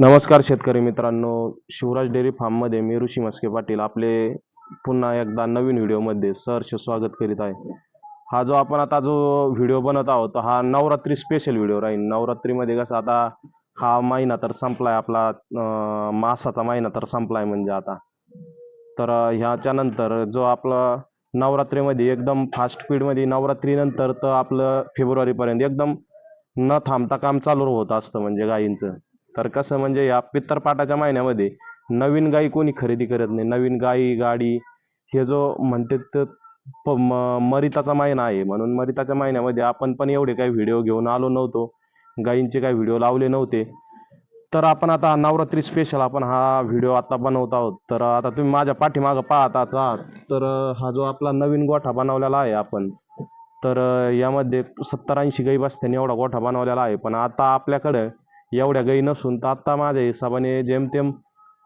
नमस्कार शेतकरी मित्रांनो. शिवराज डेअरी फार्ममध्ये मी ऋषी मस्के पाटील आपले पुन्हा एकदा नवीन व्हिडिओमध्ये सहर्ष स्वागत करीत आहे. हा जो आपण आता जो व्हिडिओ बनवत आहोत हा नवरात्री स्पेशल व्हिडिओ राहील. नवरात्रीमध्ये कसं आता हा महिना तर संपलाय आपला मासाचा महिना तर संपलाय म्हणजे आता. तर ह्याच्यानंतर ह्याच्या नंतर जो आपला नवरात्रीमध्ये एकदम फास्ट स्पीडमध्ये नवरात्रीनंतर तर आपलं फेब्रुवारीपर्यंत एकदम न थांबता काम चालू होत असतं म्हणजे गायींचं तर कसं म्हणजे या पित्तरपाटाच्या महिन्यामध्ये नवीन गायी कोणी खरेदी करत नाही. नवीन गाई गाडी हे जो म्हणते तर प- म- मरिताचा महिना आहे. म्हणून मरिताच्या महिन्यामध्ये आपण पण एवढे काही व्हिडिओ घेऊन आलो नव्हतो. गाईंचे काही व्हिडिओ लावले नव्हते. तर आपण आता नवरात्री स्पेशल आपण हा व्हिडिओ आता बनवत आहोत. तर आता तुम्ही माझ्या पाठीमागं पाहताच आहात तर हा जो आपला नवीन गोठा बनवलेला आहे आपण तर यामध्ये सत्तर ऐंशी गाई बसत्याने एवढा गोठा बनवलेला आहे. पण आता आपल्याकडं एवढ्या गाई नसून तर आता माझ्या हिशोबाने जेमतेम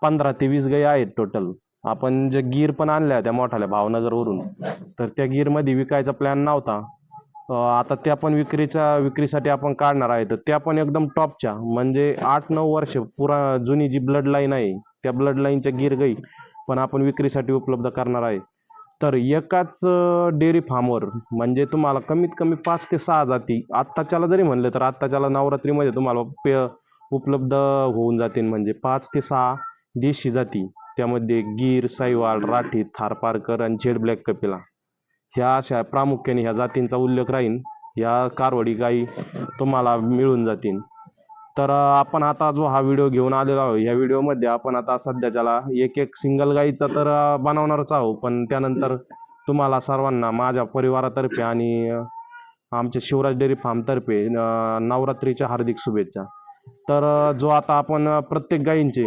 पंधरा ते वीस गाई आहेत टोटल आपण जे गीर पण आणल्या त्या मोठाल्या भावनगरवरून तर त्या गीरमध्ये विकायचा प्लॅन नव्हता. आता त्या पण विक्रीच्या विक्रीसाठी आपण काढणार आहे तर त्या पण एकदम टॉपच्या म्हणजे आठ नऊ वर्ष पुरा जुनी जी ब्लड लाईन आहे त्या ब्लड लाईनच्या गीर गाई पण आपण विक्रीसाठी उपलब्ध करणार आहे. तर एकाच डेअरी फार्मवर म्हणजे तुम्हाला कमीत कमी पाच ते सहा जाती. आत्ताच्याला जरी म्हणलं तर आत्ताच्याला नवरात्रीमध्ये तुम्हाला पे उपलब्ध होऊन जातील म्हणजे पाच ते सहा देशी जाती. त्यामध्ये गीर साईवाल राठी थारपारकर आणि झेड ब्लॅक कपिला. ह्या अशा प्रामुख्याने ह्या जातींचा उल्लेख राहील या कारवडी गाई तुम्हाला मिळून जातील. तर आपण आता जो हा व्हिडिओ घेऊन आलेलो आहोत या व्हिडिओमध्ये आपण आता सध्याच्याला एक एक सिंगल गाईचा तर बनवणारच आहोत. पण त्यानंतर तुम्हाला सर्वांना माझ्या परिवारातर्फे आणि आमच्या शिवराज डेअरी फार्मतर्फे नवरात्रीच्या हार्दिक शुभेच्छा. तर जो आता आपण प्रत्येक गायींचे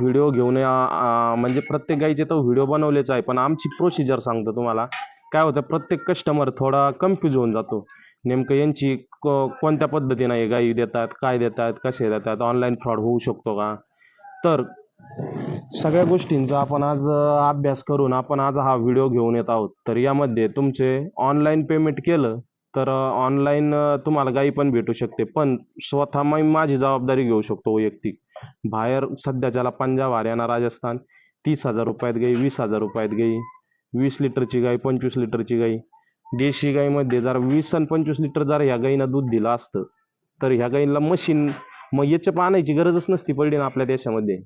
व्हिडिओ घेऊन म्हणजे प्रत्येक गाईचे तर व्हिडिओ बनवलेच आहे पण आमची प्रोसिजर सांगतो तुम्हाला. काय होतं प्रत्येक कस्टमर थोडा कन्फ्यूज होऊन जातो. नेमकं यांची को कोणत्या पद्धतीनं हे गाई देतात काय देतात कसे देतात ऑनलाईन फ्रॉड होऊ शकतो का? तर सगळ्या गोष्टींचा आपण आज अभ्यास करून आपण आज हा व्हिडिओ घेऊन येत आहोत. तर यामध्ये तुमचे ऑनलाईन पेमेंट केलं तर ऑनलाईन तुम्हाला गाई पण भेटू शकते. पण स्वतः मी माझी जबाबदारी घेऊ शकतो वैयक्तिक. बाहेर सध्या ज्याला पंजाब हरियाणा राजस्थान तीस हजार रुपयात गाई वीस हजार रुपयात गाई वीस लिटरची गाई पंचवीस लिटरची गाई देशी गाईमध्ये जर वीस आणि पंचवीस लिटर जर ह्या गाईनं दूध दिलं असतं तर ह्या गायीला मशीन मग याच्या पाण्याची गरजच नसती पडली ना आपल्या देशामध्ये.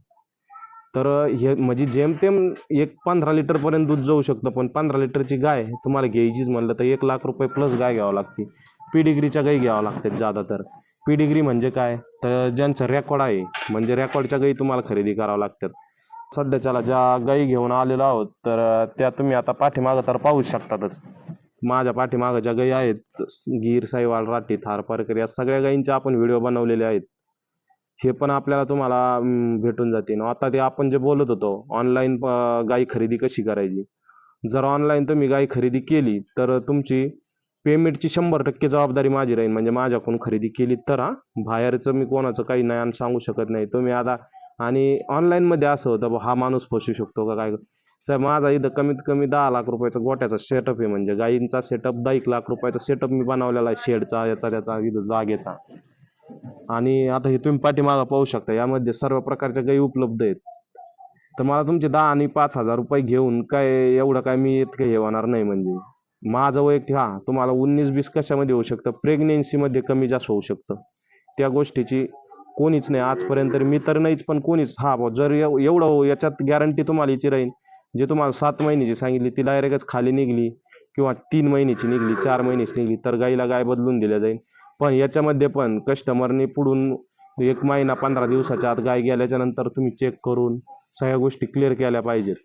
तर हे म्हणजे जेमतेम एक पंधरा लिटरपर्यंत दूध जाऊ शकतं पण पंधरा लिटरची गाय तुम्हाला घ्यायचीच म्हणलं तर एक लाख रुपये प्लस गाय घ्यावं लागते. पिडिग्रीच्या गाई घ्यावं लागतात ज्यादा तर. पिडिग्री म्हणजे काय? तर ज्यांचं रेकॉर्ड आहे म्हणजे रेकॉर्डच्या गाई तुम्हाला खरेदी करावं लागतात. सध्याच्याला ज्या गाई घेऊन आलेलो आहोत तर त्या तुम्ही आता पाठीमागं तर पाहू शकतातच. माझ्या पाठीमागं ज्या गाई आहेत गीर साईवाल राठी थारपारकर या सगळ्या गायींचे आपण व्हिडिओ बनवलेले आहेत. हे पण आपल्याला तुम्हाला भेटून जातील. आता ते आपण जे बोलत होतो ऑनलाईन गाई खरेदी कशी करायची? जर ऑनलाईन तुम्ही गाई खरेदी केली तर तुमची पेमेंटची शंभर टक्के जबाबदारी माझी राहील. म्हणजे माझ्याकडून खरेदी केली तर हा बाहेरचं मी कोणाचं काही नाही आणि सांगू शकत नाही. तुम्ही आता आणि ऑनलाईनमध्ये असं होतं हा माणूस फसू शकतो का काय? सर माझा इथं कमीत कमी दहा लाख रुपयाचा गोट्याचा सेटअप आहे म्हणजे. गायींचा सेटअप दहा एक लाख रुपयाचा सेटअप मी बनवलेला आहे शेडचा याचा त्याचा इथं जागेचा. आणि आता हे तुम्ही पाठीमागा पाहू शकता यामध्ये सर्व प्रकारच्या गाई उपलब्ध आहेत. तर मला तुमचे दहा आणि पाच हजार रुपये घेऊन काय एवढं काय मी इतकं हे होणार नाही म्हणजे. माझं वैयक्तिक हा तुम्हाला उन्नीस बीस कशामध्ये होऊ शकतं? प्रेग्नेन्सीमध्ये कमी जास्त होऊ शकतं. त्या गोष्टीची कोणीच नाही. आजपर्यंत तरी मी तर नाहीच पण कोणीच हा बुवा जर एव- एवढं हो, याच्यात गॅरंटी तुम्हाला याची राहील जे तुम्हाला सात महिन्याची सांगितली ती डायरेक्टच खाली निघली किंवा तीन महिन्याची निघली चार महिन्याची निघली तर गाईला गाय बदलून दिल्या जाईल पण याच्यामध्ये पण कस्टमरने पुढून एक महिना पंधरा दिवसाच्या आत गाय गेल्याच्यानंतर तुम्ही चेक करून सगळ्या गोष्टी क्लिअर केल्या पाहिजेत.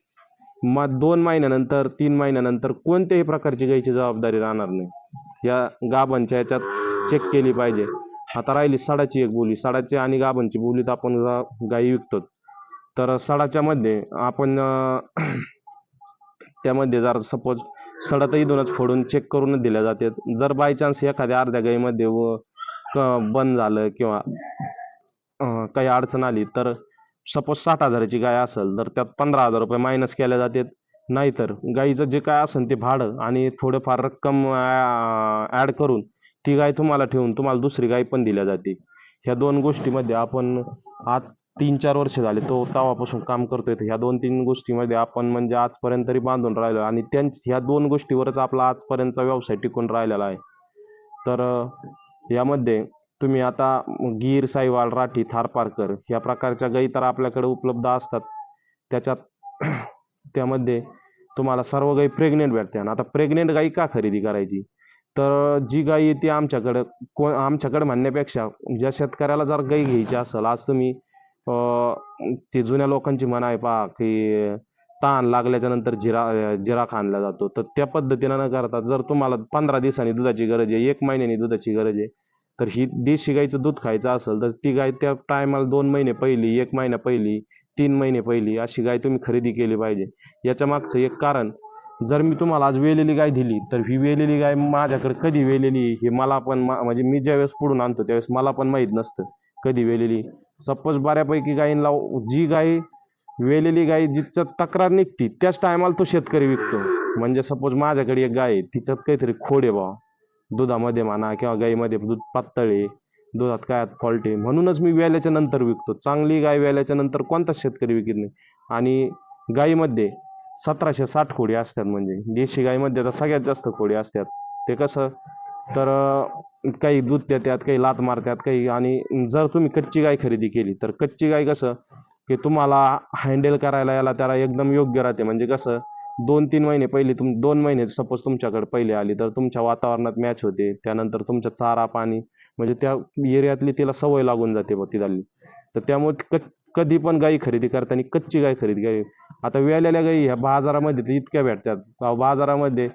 मग दोन महिन्यानंतर तीन महिन्यानंतर कोणत्याही प्रकारची गायीची जबाबदारी राहणार नाही. या गाभांच्या याच्यात चेक केली पाहिजे. आता राहिली साडाची एक बोली. साडाची आणि गाभांची बोलीत आपण गाई गायी विकतो तर सडाच्या मध्ये आपण त्यामध्ये जर सपोज सडा तर इथूनच फोडून चेक करूनच दिल्या जाते जर बाय चान्स एखाद्या अर्ध्या गाईमध्ये व क- बंद झालं किंवा काही अडचण आली तर सपोज साठ हजाराची गाय असेल तर त्यात पंधरा हजार रुपये मायनस केले जातात. नाहीतर गाईचं जे काय असेल ते भाडं आणि थोडंफार रक्कम ॲड करून ती गाय तुम्हाला ठेवून तुम्हाला दुसरी गाय पण दिल्या जाते. ह्या दोन गोष्टीमध्ये आपण आज तीन चार वर्ष झाले तो तेव्हापासून काम करतोय. तर ह्या दोन तीन गोष्टीमध्ये आपण म्हणजे आजपर्यंत तरी बांधून राहिलो आणि त्यां ह्या दोन गोष्टीवरच आपला आजपर्यंतचा व्यवसाय टिकून राहिलेला आहे. तर यामध्ये तुम्ही आता गीर साईवाल राठी थारपारकर ह्या प्रकारच्या गायी तर आपल्याकडे उपलब्ध असतात. त्याच्यात त्यामध्ये तुम्हाला सर्व गायी प्रेग्नेंट भेटते. आणि आता प्रेग्नेंट गायी का खरेदी करायची? तर जी गाय ती आमच्याकडं को आमच्याकडे म्हणण्यापेक्षा ज्या शेतकऱ्याला जर गाई घ्यायची असेल आज तुम्ही ते जुन्या लोकांची म्हण आहे पहा की तहान लागल्याच्या नंतर जिरा जिरा खाणला जातो. तर त्या पद्धतीनं न करता जर तुम्हाला पंधरा दिवसांनी दुधाची गरज आहे एक महिन्यानी दुधाची गरज आहे तर ही देशी गाईचं दूध खायचं असेल तर ती गाय त्या टायमाला दोन महिने पहिली एक महिना पहिली तीन महिने पहिली अशी गाय तुम्ही खरेदी केली पाहिजे. याच्या मागचं एक कारण जर मी तुम्हाला आज वेलेली गाय दिली तर ही वेलेली गाय माझ्याकडे कधी वेलेली हे मला पण म्हणजे मी ज्यावेळेस पुढून आणतो त्यावेळेस मला पण माहीत नसतं कधी वेलेली. सपोज बऱ्यापैकी गायींना जी गाय वेलेली गाई जिचं तक्रार निघती त्याच टायमाला तो शेतकरी विकतो. म्हणजे सपोज माझ्याकडे एक गाय आहे तिच्यात काहीतरी खोड आहे बा. दुधामध्ये म्हणा किंवा गाईमध्ये दूध पातळ आहे दुधात काय फॉल्ट आहे म्हणूनच मी वेल्याच्या नंतर विकतो. चांगली गाय वेल्याच्या नंतर कोणताच शेतकरी विकत नाही? आणि गाईमध्ये सतराशे साठ खोडी असतात म्हणजे. देशी गाईमध्ये तर सगळ्यात जास्त खोडी असतात. ते कसं? तर काही दूध देतात काही लात मारतात काही आणि जर तुम्ही कच्ची गाय खरेदी केली तर कच्ची गाय कसं की तुम्हाला हँडल करायला याला त्याला एकदम योग्य राहते. म्हणजे कसं दोन तीन महिने पहिले तुम दोन महिने सपोज तुमच्याकडे पहिले आली तर तुमच्या वातावरणात मॅच होते. त्यानंतर तुमच्या चारा पाणी म्हणजे त्या एरियातली तिला सवय लागून जाते बघ तिथली तर त्यामुळे कधी पण गाई खरेदी करताना कच्ची गाय खरेदी करावी आता वेळलेल्या गाई ह्या बाजारामध्ये तर इतक्या भेटतात. बाजारामध्ये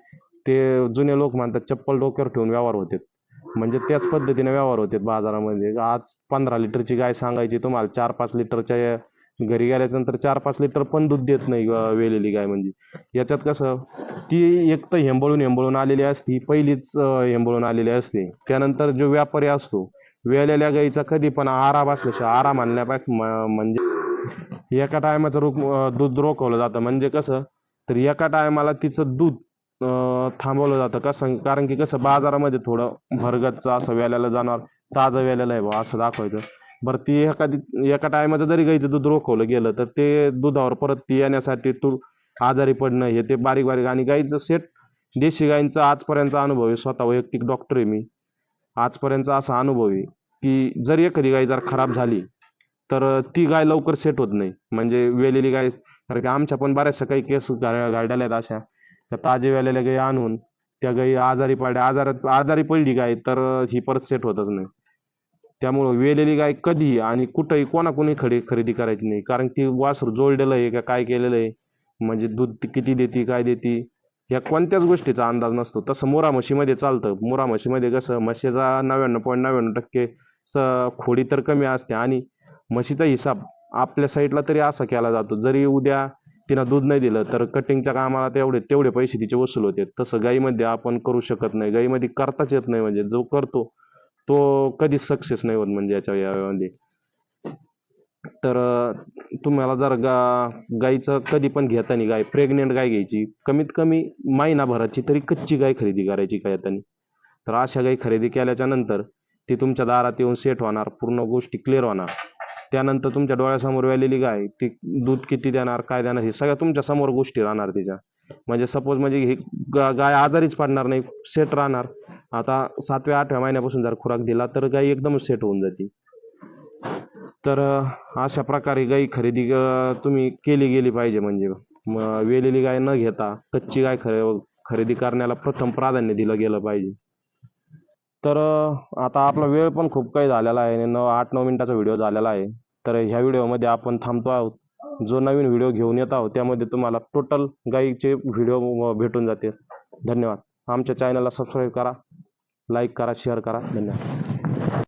ते जुने लोक म्हणतात चप्पल डोक्यावर ठेवून व्यवहार होते म्हणजे त्याच पद्धतीने व्यवहार होते बाजारामध्ये. आज पंधरा लिटरची गाय सांगायची तुम्हाला चार पाच लिटरच्या घरी गेल्याच्यानंतर चार पाच लिटर पण दूध देत नाही वेलेली गाय म्हणजे. याच्यात कसं ती एक तर हेंबळून हेंबळून आलेली असती पहिलीच हेंबळून आलेली असते. त्यानंतर जो व्यापारी असतो वेलेल्या गाईचा कधी पण आराम असल्याशिवाय आराम आणण्यापेक्षा म्हणजे एका टायमाचं रोख दूध रोखवलं जातं. म्हणजे कसं तर एका टायमाला तिचं दूध थांबवलं जातं. कसं कारण की कसं बाजारामध्ये थोडं भरगतचं असं वेल्याला जाणार ताजं वेलेलं आहे बा असं दाखवायचं. बरं ती एखादी एका टायमाचं जरी गाईचं दूध रोखवलं गेलं तर ते दुधावर परत ती येण्यासाठी तू आजारी पडणं हे ते बारीक बारीक. आणि गाईचं सेट देशी गाईंचा आजपर्यंतचा अनुभव आहे. स्वतः वैयक्तिक डॉक्टर आहे मी. आजपर्यंतचा असा अनुभव आहे की जर एखादी गाय जर खराब झाली तर ती गाय लवकर सेट होत नाही. म्हणजे वेलेली गाय कारण की आमच्या पण बऱ्याचशा काही केस गाड्याला आहेत अशा. त्या ताजे वेलेल्या गाई आणून त्या गायी आजारी पडल्या. आजारात आजारी पडली गाय तर ही परत सेट होतच नाही. त्यामुळं वेलेली गाय कधी आणि कुठंही कोणाकोणी खरे खरेदी करायची नाही. कारण ती वासरू जोडलेलं आहे का काय केलेलं आहे? म्हणजे दूध किती देते काय देते? या कोणत्याच गोष्टीचा अंदाज नसतो. तसं मोरा म्हशीमध्ये चालतं. मोरा म्हशीमध्ये कसं म्हशीचा नव्याण्णव पॉईंट नव्याण्णव टक्के स खोडी तर कमी असते आणि म्हशीचा हिसाब आपल्या साईडला तरी असा केला जातो. जरी उद्या तिनं दूध नाही दिलं तर कटिंगच्या कामाला तेवढे तेवढे पैसे तिचे वसूल होते. तसं गाईमध्ये आपण करू शकत नाही. गाईमध्ये करताच येत नाही म्हणजे जो करतो तो कधीच सक्सेस नाही होत म्हणजे याच्या यामध्ये. तर तुम्हाला जर गा गाईचं कधी पण घेताना गाय प्रेग्नेंट गाय घ्यायची कमीत कमी महिनाभराची तरी कच्ची गाय खरेदी करायची काय येताना? तर अशा गाई खरेदी केल्याच्यानंतर ती तुमच्या दारात येऊन सेट होणार पूर्ण गोष्टी क्लिअर होणार. त्यानंतर तुमच्या डोळ्यासमोर व्हॅलेली गाय ती दूध किती देणार काय देणार हे सगळ्या तुमच्यासमोर गोष्टी राहणार तिच्या. म्हणजे सपोज म्हणजे ही गाय आजारीच पडणार नाही सेट राहणार. आता सातव्या आठव्या महिन्यापासून जर खुराक दिला तर गाय एकदम सेट होऊन जाते. तर अशा प्रकारे गाई खरेदी तुम्ही केली गेली पाहिजे म्हणजे वेलेली गाय न घेता कच्ची गाय खरे खरेदी करण्याला प्रथम प्राधान्य दिलं गेलं पाहिजे. तर आता आपला वेळ पण खूप काही झालेला आहे नऊ आठ नऊ मिनिटाचा व्हिडिओ झालेला आहे. तर ह्या व्हिडिओमध्ये आपण थांबतो आहोत. जो नवीन व्हिडिओ घेऊन येत आहोत त्यामध्ये तुम्हाला टोटल गाईचे व्हिडिओ भेटून जातील. धन्यवाद. आमच्या चॅनलला सबस्क्राईब करा लाईक करा शेअर करा. धन्यवाद.